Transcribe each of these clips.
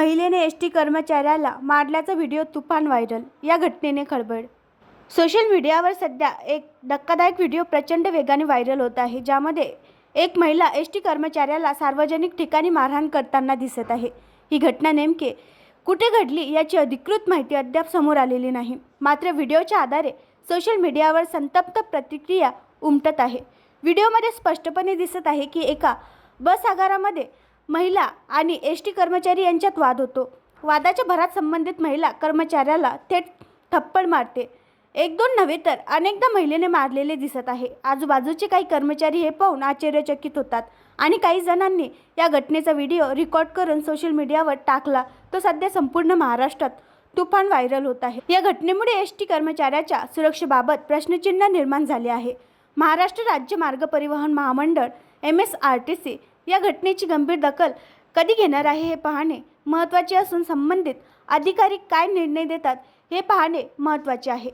महिलेने S T कर्मचाऱ्याला मारल्याचा video तुफान व्हायरल. या घटनेने खळबळ. सोशल मीडियावर सध्या एक धक्कादायक व्हिडिओ प्रचंड वेगाने व्हायरल होत आहे ज्यामध्ये एक महिला एस टी कर्मचाऱ्याला सार्वजनिक ठिकाणी मारहाण करताना दिसत आहे. ही घटना नेमके कुठे घडली याची अधिकृत माहिती अद्याप समोर आलेली नाही. मात्र व्हिडिओच्या आधारे सोशल मीडियावर संतप्त प्रतिक्रिया उमटत आहे. व्हिडिओमध्ये स्पष्टपणे दिसत आहे की एका बस आगारामध्ये महिला आणि एस टी कर्मचारी यांच्यात वाद होतो. वादाच्या भरात संबंधित महिला कर्मचाऱ्याला थेट थप्पड मारते. एक दोन नव्हे तर अनेकदा महिलेने मारलेले दिसत आहे. आजूबाजूचे काही कर्मचारी हे पाहून आश्चर्यचकित होतात आणि काही जणांनी या घटनेचा व्हिडिओ रेकॉर्ड करून सोशल मीडियावर टाकला. तो सध्या संपूर्ण महाराष्ट्रात तुफान व्हायरल होत आहे. या घटनेमुळे एस टी कर्मचाऱ्याच्या सुरक्षेबाबत प्रश्नचिन्ह निर्माण झाले आहे. महाराष्ट्र राज्य मार्ग परिवहन महामंडळ M S R T C या घटनेची गंभीर दखल कधी घेणार आहे हे पाहणे महत्त्वाचे असून संबंधित अधिकारी काय निर्णय देतात हे पाहणे महत्त्वाचे आहे.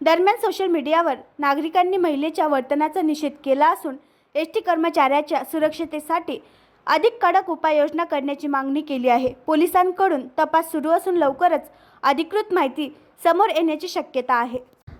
दरम्यान सोशल मीडियावर नागरिकांनी महिलेच्या वर्तनाचा निषेध केला असून एस टी कर्मचाऱ्याच्या सुरक्षतेसाठी अधिक कडक उपाययोजना करण्याची मागणी केली आहे. पोलिसांकडून तपास सुरू असून लवकरच अधिकृत माहिती समोर येण्याची शक्यता आहे.